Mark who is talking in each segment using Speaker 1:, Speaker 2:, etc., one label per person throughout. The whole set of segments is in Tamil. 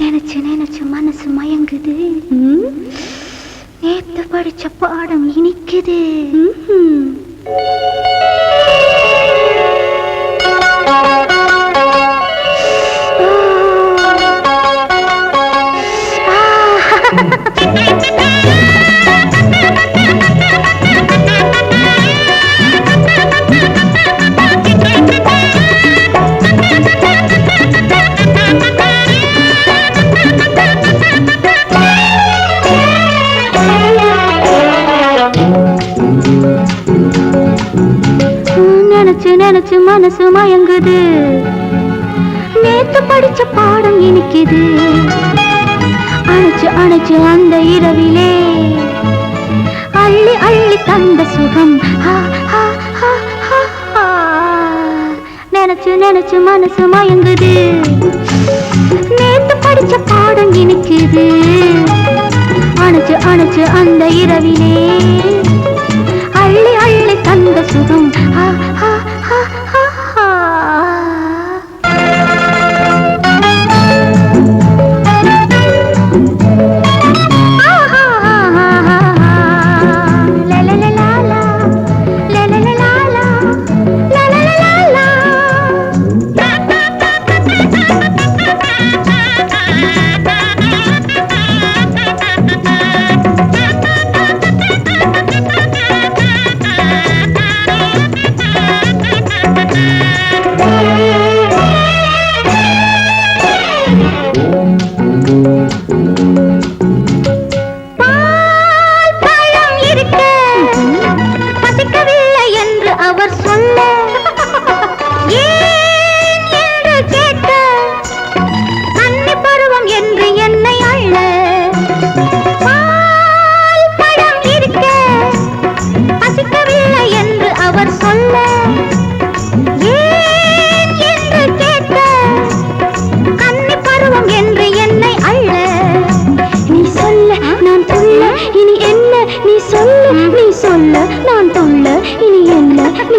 Speaker 1: நினைச்சு நினைச்சு மனசு மயங்குது நேத்து படிச்ச பாடம் இனிக்குது. நினைச்சு நினைச்சு மனசு மயங்குது. நேத்து படிச்ச பாடம் இனிக்குது. அணைச்சு அணைச்சு அந்த இரவிலே. அள்ளி அள்ளி தந்த சுகம். நினைச்சு நினைச்சு மனசு மயங்குது. நேத்து படிச்ச பாடம் இனிக்குது. அணைச்சு அணைச்சு அந்த இரவிலே. அவர் சொல்ல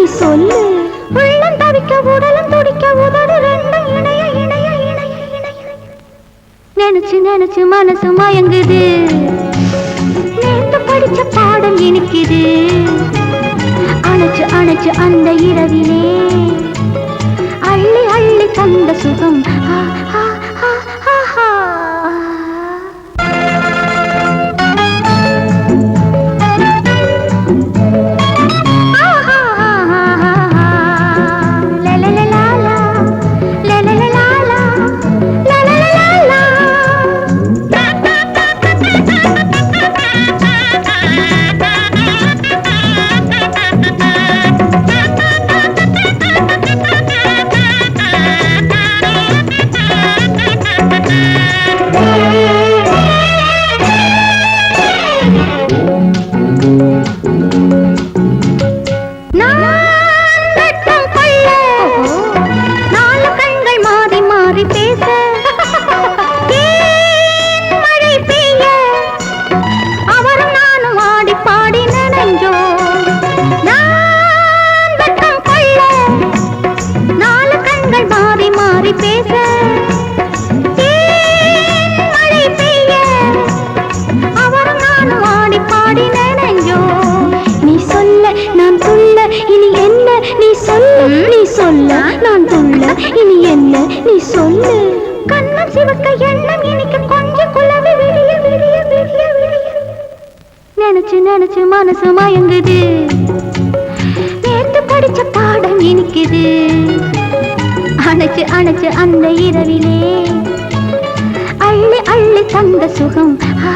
Speaker 1: சொல்லு. உள்ளம் தவிக்க உடலும் துடிக்க உதடு ரெண்டும் இணைய இணைய இணைய இணைய. நினைச்சு நினைச்சு மனசு மயங்குது. நேத்து படிச்ச பாடம் இனிக்குது. அணைச்சு அணைச்சு அந்த இரவிலே. அள்ளி அள்ளி தந்த சுகம். ஆ, ஆ, என்ன நீ சொல்லு. கண்ணம் சிவக்க எண்ணம் எனக்கு கொஞ்சம் குழவி விடிய விடிய விடிய விடிய நினைச்சு நினைச்சு மனசு மயங்குது. நேத்து படிச்ச பாடம் இனிக்குது. அணைச்சு அணைச்சு அந்த இரவிலே. அள்ளி அள்ளி தந்த சுகம் ஆ,